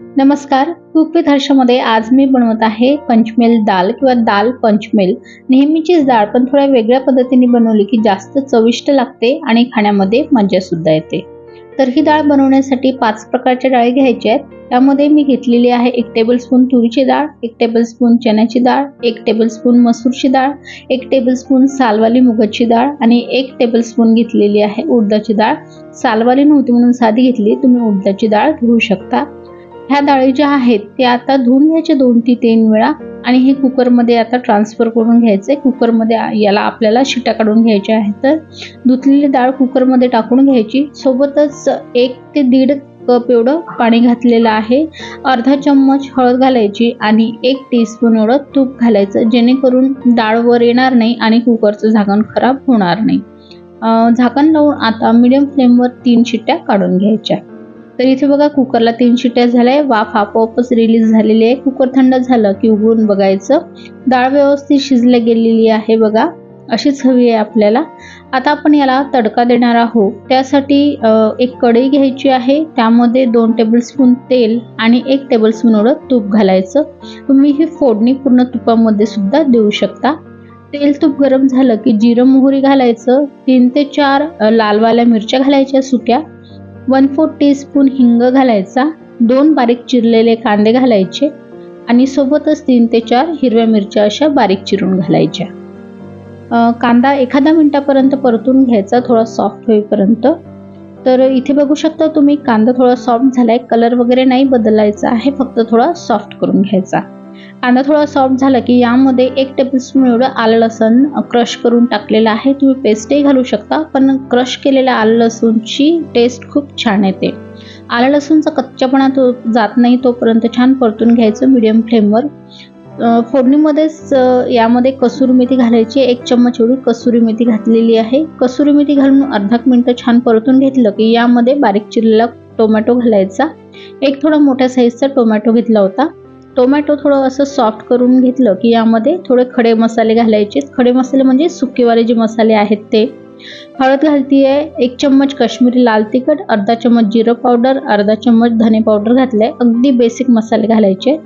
नमस्कार कुक हर्षमध्ये आज मी बनवत आहे पंचमेल दाल किंवा दाल पंचमेल. नेहमीचीच डाळ पण थोड्या वेगळ्या पद्धतीने बनवली की जास्त चविष्ट लागते आणि खाण्यामध्ये मजा सुद्धा येते. तर ही डाळ बनवण्यासाठी पाच प्रकारच्या डाळी घ्यायच्या आहेत. त्यामध्ये मी घेतलेली आहे एक टेबलस्पून तुरीची डाळ एक टेबलस्पून चण्याची डाळ एक टेबलस्पून मसूरची डाळ एक टेबलस्पून सालवाली मुगाची डाळ आणि एक टेबलस्पून घेतलेली आहे उडदाची डाळ. सालवाली नव्हती म्हणून साधी घेतली तुम्ही उडदाची डाळ घेऊ शकता. ह्या डाळी ज्या आहेत ते आता धुवून घ्यायचे दोन ते तीन वेळा आणि हे कुकरमध्ये आता ट्रान्सफर करून घ्यायचे. कुकरमध्ये याला आपल्याला शिट्या काढून घ्यायच्या आहेत. तर धुतलेली डाळ कुकरमध्ये टाकून घ्यायची. सोबतच एक ते दीड कप एवढं पाणी घातलेलं आहे. अर्धा चम्मच हळद घालायची आणि एक टीस्पून एवढं तूप घालायचं. जेणेकरून डाळ वर येणार नाही आणि कुकरचं झाकण खराब होणार नाही. झाकण लावून आता मिडियम फ्लेमवर तीन शिट्ट्या काढून घ्यायच्या. तर इथे बघा कुकरला तीन शिट्या झाल्या. वाफ आपोआपच रिलीज झालेली आहे. कुकर थंड झालं की उघडून बघायचं. डाळ व्यवस्थित शिजल्या गेलेली आहे बघा. अशीच हवी आहे आपल्याला. आता आपण याला तडका देणार आहोत. त्यासाठी एक कढई घ्यायची आहे. त्यामध्ये दोन टेबलस्पून तेल आणि एक टेबलस्पून एवढं तूप घालायचं. तुम्ही ही फोडणी पूर्ण तुपामध्ये सुद्धा देऊ शकता. तेल तूप गरम झालं की जिरं मोहरी घालायचं. तीन ते चार लालवाल्या मिरच्या घालायच्या सुक्या. वन फोर टीस्पून हिंग घालायचा दोन बारीक चिरलेले कांदे घालायचे आणि सोबतच तीन ते चार हिरव्या मिरच्या अशा बारीक चिरून घालायच्या. कांदा एखाद्या मिनटापर्यंत परतून घ्यायचा थोडा सॉफ्ट होईपर्यंत. तर इथे बघू शकता तुम्ही कांदा थोडा सॉफ्ट झालाय कलर वगैरे नाही बदलायचा आहे फक्त थोडा सॉफ्ट करून घ्यायचा. कांदा थोडा सॉफ्ट झाला की यामध्ये एक टेबलस्पून एवढं आलं लसूण क्रश करून टाकलेलं आहे. तुम्ही पेस्टही घालू शकता पण क्रश केलेल्या आलं लसूणची टेस्ट खूप छान येते. आलं लसूणचा कच्च्यापणा तो जात नाही तोपर्यंत छान परतून घ्यायचं मिडियम फ्लेमवर फोडणीमध्येच यामध्ये कसुरी मेथी घालायची. एक चम्मच एवढी कसुरी मेथी घातलेली आहे. कसुरी मेथी घालून अर्धा मिनटं छान परतून घेतलं की यामध्ये बारीक चिरलेला टोमॅटो घालायचा. एक थोडा मोठ्या साईजचा टोमॅटो घेतला होता. टोमॅटो थोडं असं सॉफ्ट करून घेतलं की यामध्ये थोडे खडे मसाले घालायचे खडे मसाले म्हणजे सुकेवाले जे मसाले आहेत ते. हळद घालतीये एक चम्मच काश्मीरी लाल तिखट अर्धा चम्मच जिरं पावडर अर्धा चम्मच धने पावडर घातले अगदी बेसिक मसाले घालायचे.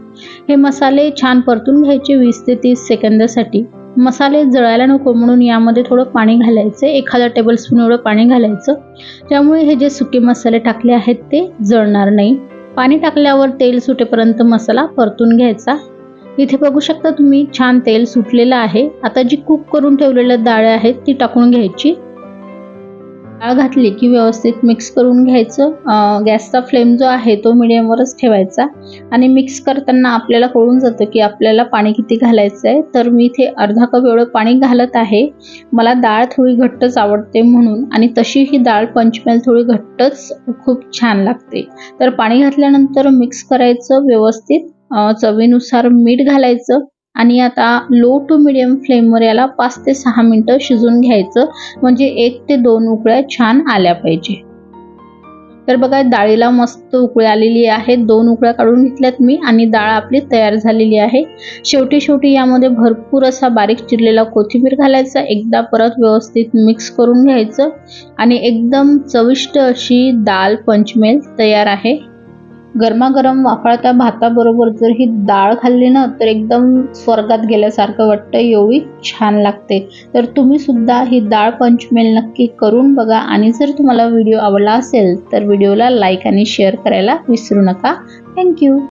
हे मसाले छान परतून घ्यायचे वीस ते तीस सेकंदासाठी. मसाले जळायला नको म्हणून यामध्ये थोडं पाणी घालायचं. एखादा टेबलस्पून एवढं पाणी घालायचं. त्यामुळे हे जे सुके मसाले टाकले आहेत ते जळणार नाही. पाणी टाकल्यावर तेल सुटेपर्यंत मसाला परतून घ्यायचा. इथे बघू शकता तुम्ही छान तेल सुटलेलं आहे. आता जी कुक करून ठेवलेल्या डाळ आहेत ती टाकून घ्यायची. डाळ घातली की व्यवस्थित मिक्स करून घ्यायचं. गॅसचा फ्लेम जो आहे तो मिडियमवरच ठेवायचा. आणि मिक्स करताना आपल्याला कळून जातं की आपल्याला पाणी किती घालायचं आहे तर मी इथे अर्धा कप एवढं पाणी घालत आहे. मला डाळ थोडी घट्टच आवडते म्हणून आणि तशी ही डाळ पंचमेल थोडी घट्टच खूप छान लागते. तर पाणी घातल्यानंतर मिक्स करायचं व्यवस्थित. चवीनुसार मीठ घालायचं. आणि आता लो टू मिडियम फ्लेमवर याला पाच ते सहा मिनटं शिजून घ्यायचं. म्हणजे एक ते दोन उकळ्या छान आल्या पाहिजे. तर बघा डाळीला मस्त उकळी आलेली आहे. दोन उकळ्या काढून घेतल्यात मी आणि डाळ आपली तयार झालेली आहे. शेवटी शेवटी यामध्ये भरपूर असा बारीक चिरलेला कोथिंबीर घालायचा. एकदा परत व्यवस्थित मिक्स करून घ्यायचं. आणि एकदम चविष्ट अशी दाल पंचमेल तयार आहे. गरमागरम वाफाळत्या भाताबरोबर जर ही डाळ खाल्ली ना तर एकदम स्वर्गात गेल्यासारखं वाटतं एवढी छान लागते. तर तुम्ही सुद्धा ही डाळ पंचमेल नक्की करून बघा. आणि जर तुम्हाला व्हिडिओ आवडला असेल तर व्हिडिओला लाईक आणि शेअर करायला विसरू नका. थँक्यू.